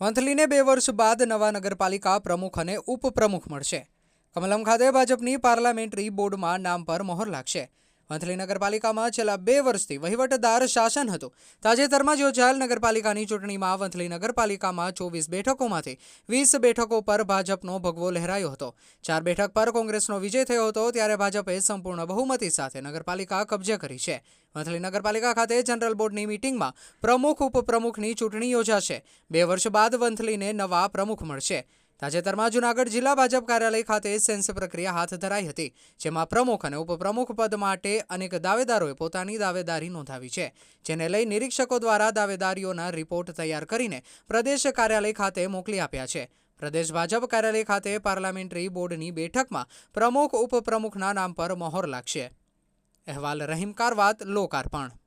વંથલીને બે વર્ષ બાદ નવા નગરપાલિકા પ્રમુખ અને ઉપપ્રમુખ મળશે. કમલમ ખાતે ભાજપની પાર્લામેન્ટરી બોર્ડમાં નામ પર મોહર લાગશે. વંથલી નગરપાલિકામાં છેલ્લા બે વર્ષથી વહીવટદાર શાસન હતું. તાજેતરમાં યોજાયેલ નગરપાલિકાની ચૂંટણીમાં વંથલી નગરપાલિકામાં ચોવીસ બેઠકોમાંથી વીસ બેઠકો પર ભાજપનો ભગવો લહેરાયો હતો. ચાર બેઠક પર કોંગ્રેસનો વિજય થયો હતો ત્યારે ભાજપે સંપૂર્ણ બહુમતી સાથે નગરપાલિકા કબજે કરી છે. વંથલી નગરપાલિકા ખાતે જનરલ બોર્ડની મિટિંગમાં પ્રમુખ, ઉપપ્રમુખની ચૂંટણી યોજાશે. બે વર્ષ બાદ વંથલીને નવા પ્રમુખ મળશે. તાજેતરમાં જૂનાગઢ જિલ્લા ભાજપ કાર્યાલય ખાતે સેન્સ પ્રક્રિયા હાથ ધરાઈ હતી, જેમાં પ્રમુખ અને ઉપપ્રમુખ પદ માટે અનેક દાવેદારોએ પોતાની દાવેદારી નોંધાવી છે, જેને લઈ નિરીક્ષકો દ્વારા દાવેદારીઓના રિપોર્ટ તૈયાર કરીને પ્રદેશ કાર્યાલય ખાતે મોકલી આપ્યા છે. પ્રદેશ ભાજપ કાર્યાલય ખાતે પાર્લામેન્ટરી બોર્ડની બેઠકમાં પ્રમુખ, ઉપપ્રમુખના નામ પર મહોર લાગશે. અહેવાલ રહીમ કારવાત, લોકાર્પણ.